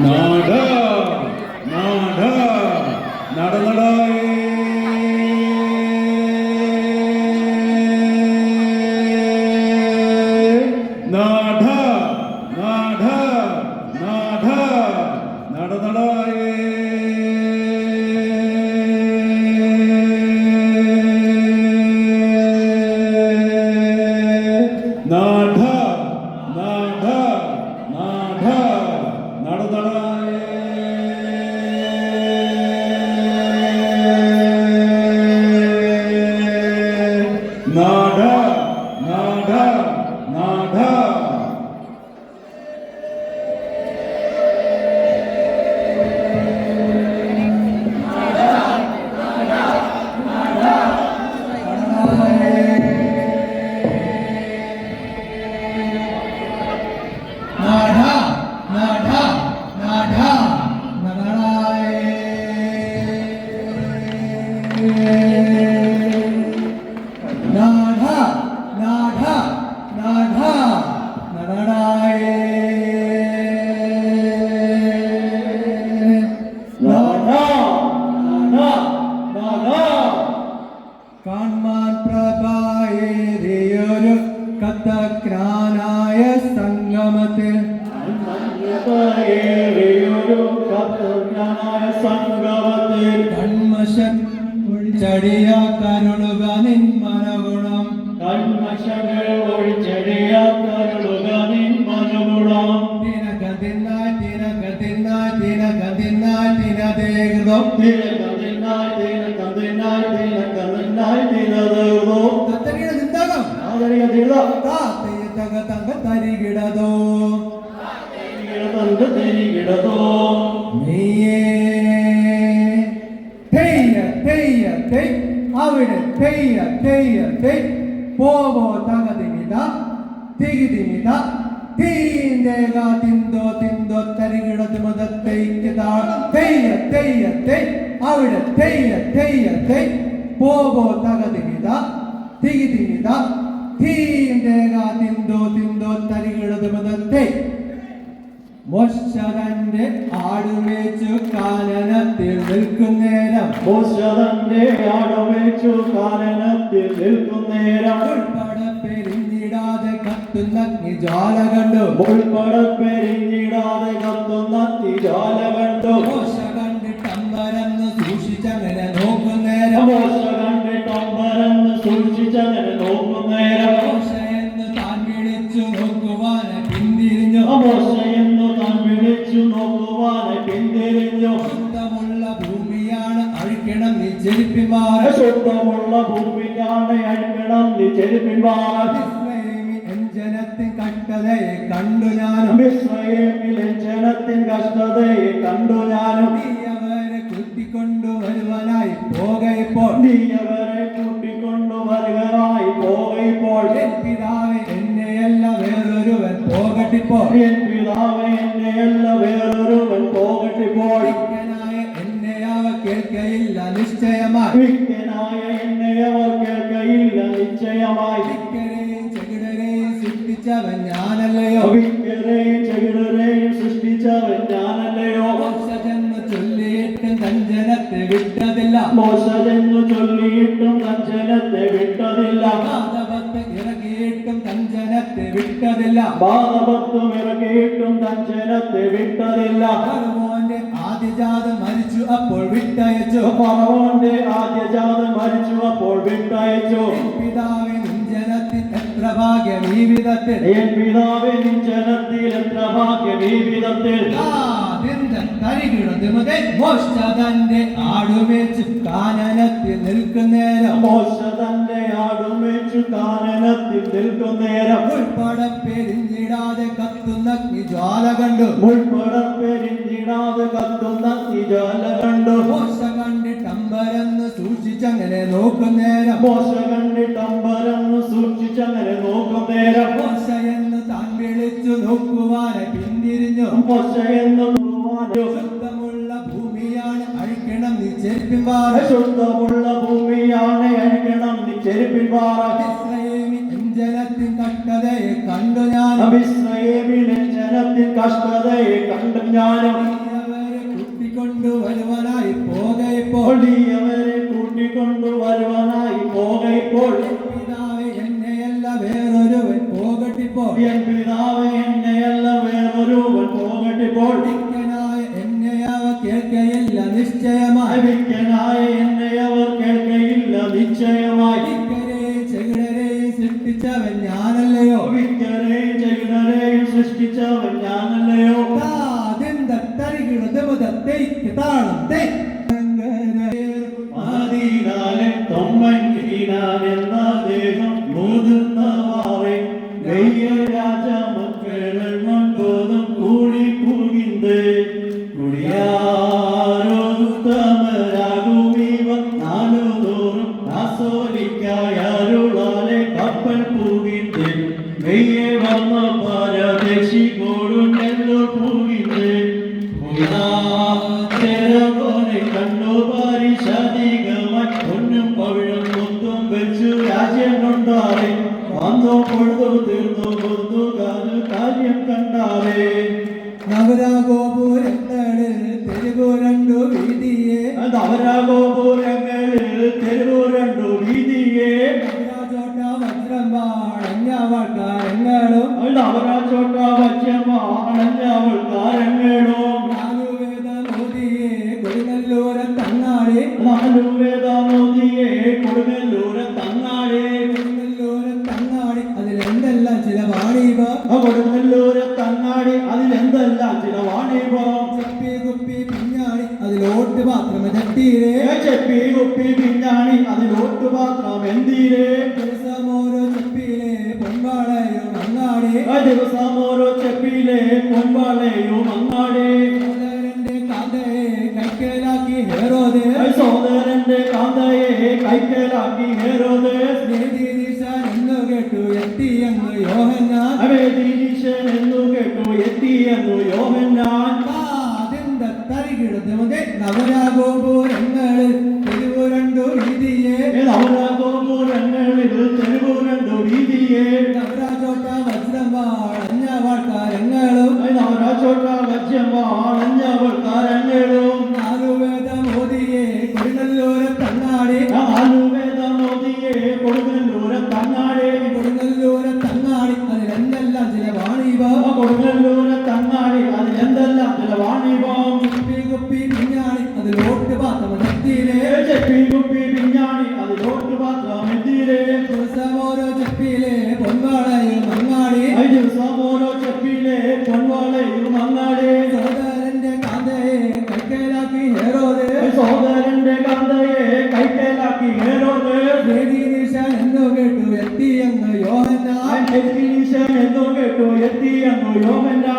നാട നാട തരികിടതോ തിരികിടതോ നീയേ തെയ്യ തെയ്യ തെയ് അവിടെ തെയ്യ തെയ്യ തെയ് പോവോ തകതിമിത തികിതിമിത തീന്തേക തിന്തോ തിന്തോ തരികിടത് മുതത്തേക്ക് താളം തെയ്യ തെയ്യ തെയ് അവിടെ തെയ്യ തെയ്യ തെയ് പോകോ തകതിമിത തികിതിമിത തീന്തേക തിന്തോ തിന്തോ തരികിടത് മുതത്തേക്ക് മോശകന്റെ ആടുമേച്ചു കാനനത്തിൽ നിൽക്കുന്നേരം മോശതന്റെ ആടുമേച്ചു കാനനത്തിൽ നിൽക്കുന്നേരം ഉൾപ്പെടെ പെരിഞ്ഞിടാതെ കത്തുന്ന തിജാല കണ്ടു ഉൾപ്പട പെരിഞ്ഞിടാതെ കത്തുന്ന തിജാല കണ്ടു മോശ കണ്ടിട്ടമ്പരന്ന് സൂക്ഷിച്ചങ്ങനെ നോക്കുന്നേരം മോശ കണ്ടിട്ടമ്പരന്ന് സൂക്ഷിച്ചങ്ങനെ നോക്കുന്നേരം മോശ എന്ന് താൻ വിളിച്ചു നോക്കുവാൻ പിന്തിരിഞ്ഞു. മോശയെന്നു താൻ വിളിച്ചു നോക്കുവാനെ പിന്തിരിഞ്ഞു. ശുദ്ധമുള്ള ഭൂമിയാണ് അഴിക്കണം നീ ചെരുപ്പിമാർ ശുദ്ധമുള്ള ഭൂമിക്കാണ് അഴിക്കണം നീ ചെരുപ്പിവാൻ ജനത്തിൻ കഷ്ടതയെ കണ്ടു ഞാനും. ഇസ്രയേലിലെ ജനത്തിൻ കഷ്ടതയെ കണ്ടു ഞാനും. നീ അവരെ കൂട്ടിക്കൊണ്ടു വരുവാനായി പോകയിപ്പോൾ നീ അവരെ കൂട്ടിക്കൊണ്ടു വരുവാനായി പോകയിപ്പോൾ എൻ പിതാവെ എന്നെയല്ല വേറൊരുവൻ പോകട്ടിപ്പോൾ. എൻ പിതാവെ എന്നെയല്ല വേറൊരുവൻ പോകട്ടിപ്പോൾ. വിക്കനായ എന്നെ അവ കേൾക്കയില്ല നിശ്ചയമായി. വിജ്ഞനായ എന്നെ അവർ കേൾക്കയില്ല നിശ്ചയമായി. സൃഷ്ടിച്ചവൻ ഞാനല്ലയോ? വിജ്ഞരെയും ചെകിടരെയും സൃഷ്ടിച്ചവൻ ഞാനല്ലയോ? മോശജന്മ ചൊല്ലിയിട്ടും തഞ്ചനത്തെ വിട്ടതില്ല. മോശജന്മ ചൊല്ലിയിട്ടും തഞ്ചനത്തെ വിട്ടതില്ല. പാദപത്ത് ഇറക്കിയിട്ടും തഞ്ചനത്തെ വിട്ടതില്ല. പാദപത്തും ഇറക്കിയിട്ടും തഞ്ചനത്തെ വിട്ടതില്ല. ഫറവോന്റെ ആദ്യജാതം മരിച്ചു അപ്പോൾ വിട്ടയച്ചു. ഫറവോന്റെ ആദ്യജാതൻ മരിച്ചു അപ്പോൾ വിട്ടയച്ചു. പിതാവിന് എത്ര ഭാഗ്യം ഈ വിധത്തിൽ. പിതാവെ നിൻ ജനത്തിൽ എത്ര ഭാഗ്യം ഈ വിധത്തിൽ. മോഷ്ടതന്റെ ആടുമേച്ച് കാനനത്തിൽ നിൽക്കുന്നേരം. മോശ തന്റെ ആടുമേച്ചു കാനനത്തിൽ നിൽക്കുന്നേരം. പെരിഞ്ഞിടാതെ കത്തുന്ന ജ്വാല കണ്ടു. മുൾപ്പടപ്പെരിഞ്ഞിടാതെ കത്തുന്ന തിജാല കണ്ടു. മോശ അമ്പരന്ന് സൂക്ഷിച്ചങ്ങനെ നോക്കും നേരം. മോശ കണ്ടിട്ട് അമ്പരന്ന് സൂക്ഷിച്ചങ്ങനെ നോക്കും നേരം. മോശ എന്ന് താൻ വിളിച്ചു നോക്കുവാനെ പിന്തിരിഞ്ഞു. മോശ എന്ന് ശുദ്ധമുള്ള ഭൂമിയാണ് അഴിക്കണം നീ ചെരുപ്പിൻപാറ ശുദ്ധമുള്ള ഭൂമിയാണ് അഴിക്കണം നീ ചെരുപ്പിൻപാറ ജനത്തിൻ കഷ്ടതയെ കണ്ടു ഞാൻ. ജനത്തിൻ കഷ്ടതയെ കണ്ടു ഞാനും. കേൾക്കയില്ല നിശ്ചയമായി. വിജ്ഞനായ എന്നെ അവർ കേൾക്കയില്ല നിശ്ചയമായി. സൃഷ്ടിച്ചവൻ ഞാനല്ലയോ? സൃഷ്ടിച്ചവൻ ഞാനല്ലയോ? താതിന്റെ തരികിട താണത്തെ പൊഴുതു തീർന്നു കൊന്നു കാര്യം കണ്ടാലേ നഗരഗോപുരങ്ങളിൽ തെരുവോ ഹേരോദേ സോദരന്റെ കാന്തയെ കൈക്കലാക്കി ഹേരോദേ സ്നേഹീശ എന്നു കേട്ടു എത്തിയെന്ന് യോഹന്നാൻ. അവേദീശ എന്നു കേട്ടു എത്തിയെന്നു യോഹന്നാൻ. കാതിന്റെ തരികിടുന്നത് നവരാഗോപൂരങ്ങളിൽ തിരുവുരണ്ടു വീതിയെ. നവരാഗോപൂരങ്ങളിൽ തിരുവുരണ്ടു വീതിയെ. നവരാജോട്ട വജ്രമാ അഞ്ഞവാട്ടാരങ്ങളും നവരാജോട്ട വജ്രമാ അഞ്ഞവൾക്കാര സാബോനോ ചപ്പിയിലെ പൊൻവാളെ മങ്ങാടെ സഹോദരന്റെ കാന്തയെ കൈക്കലാക്കി ഹേറോദേ. സഹോദരന്റെ കാന്തയെ കൈക്കലാക്കി ഹേറോദേ. നീശ എന്നു കേട്ടു എത്തി എന്ന് യോഹന്നാൻ. നീശ എന്നു കേട്ടു എത്തി എന്ന് യോഹന്നാൻ.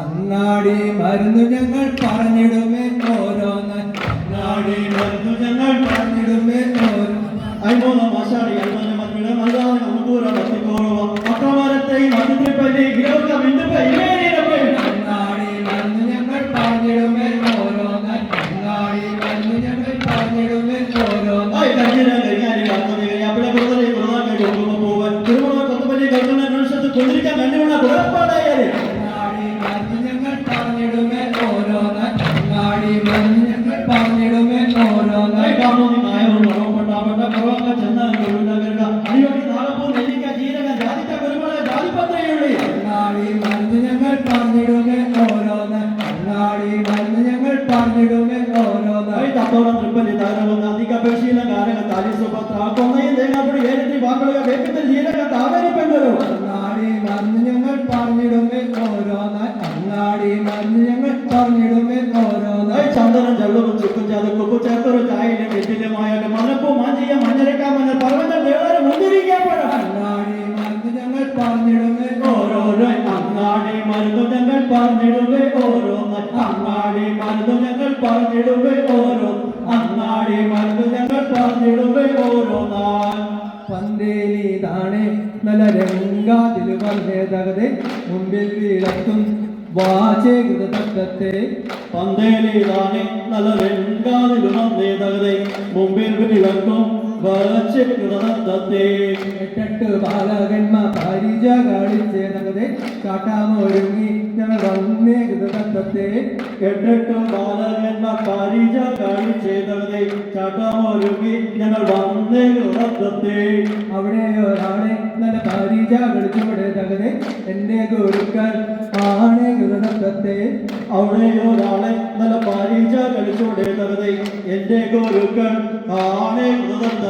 അങ്ങാടി മരുന്ന് ഞങ്ങൾ പറഞ്ഞിടുമേ ഓരോന്ന്. അങ്ങാടി മരുന്ന് ഞങ്ങൾ പറഞ്ഞിടുമേ ഓരോന്ന് അയ്മോ മാഷാടി ഓരോന്നായി അങ്ങാടി മറിഞ്ഞ് ഞങ്ങൾ പറഞ്ഞിടുമേ ഓരോന്നായി. ചന്ദനം ചെള്ളും ചുക്കും ചതുക്കും ചേർത്തൊരു ചായ വെറ്റിലുമായ മനപ്പൂ മാഞ്ചിയ മഞ്ഞരക്കാ മഞ്ഞൾ പർവതം നല്ല രംഗാതിലുകൾ ഭേദഗതി മുമ്പിൽ വീഴത്തും വാചേകൃത തത്വത്തെ പന്തേലിതാണ് നല്ല രംഗാതിലുകൾ ഭേദഗതി മുമ്പിൽ വിളക്കും എട്ടെട്ട് ബാലകന്മാർ ഭാരിജ കാണിച്ചേ നഗതെ കാട്ടാമ ഒരുങ്ങി ഞങ്ങൾ വന്നേ കൃതകത്തത്തെ എട്ടെട്ട് ബാലകന്മാർ ഭാരിജ കാണിച്ചേ നഗതെ കാട്ടാമ ഞങ്ങൾ വന്നേ കൃതകത്തത്തെ അവിടെ ഒരാളെ നല്ല ഭാരിജ കളിച്ചുവിടെ നഗതെ എന്നെ ഒരുക്കാൻ ആണേ കൃതകത്തത്തെ അവിടെ ഒരാളെ നല്ല ഭാരിജ കളിച്ചുവിടെ നഗതെ എന്റെ ഒരുക്കാൻ ആണേ കൃതകത്തെ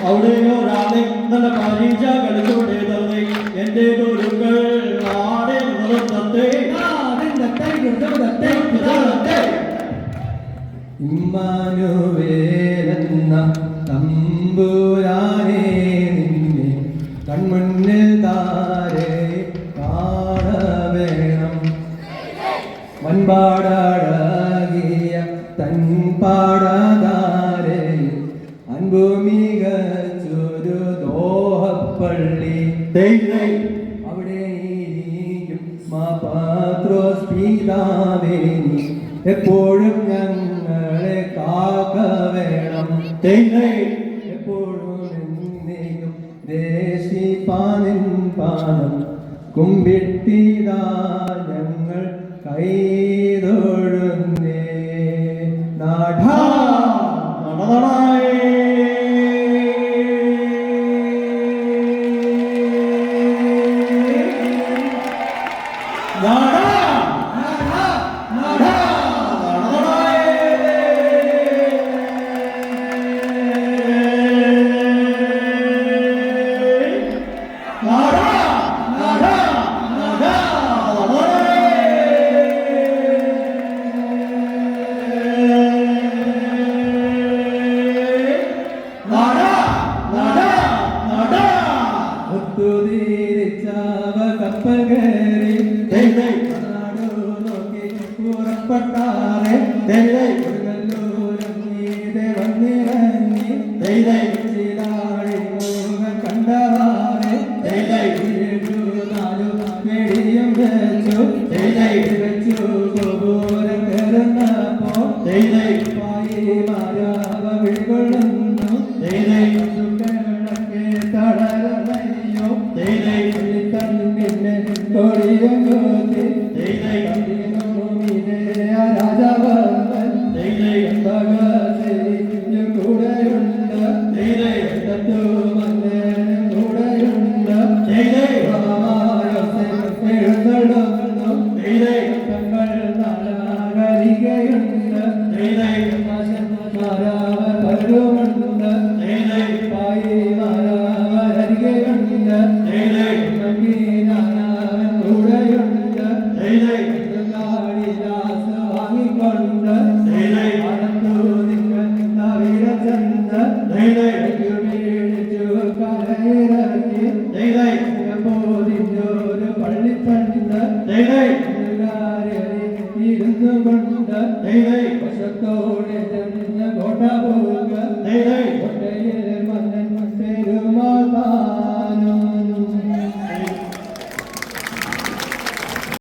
തട്ടത്തെ അവിടെ ഒരാളെ നല്ല പരീക്ഷ കളിച്ചുകൊണ്ടേതേ എന്റെ ഗുരുക്കൾ ആടെ ഇമ്മാനുവേലെന്ന തമ്പുരാനെ നിന്നെ കൺമുന്നിൽ താരെ കാണവേണം. വൻപാടഴകിയ തൻപാടതാരെ അൻപുമിക ചൊരു ദോഹപ്പള്ളി. അവിടെ ഇരിക്കും മാപാത്രോസ് പിതാവേ എപ്പോഴും ഞങ്ങളെ കാക്ക വേണം എപ്പോഴും എപ്പോഴും എന്നേക്കും ദേശിപ്പാനിൻ പാനം കുമ്പിട്ടിതാ ഞങ്ങൾ കൈതൊഴുന്നേ.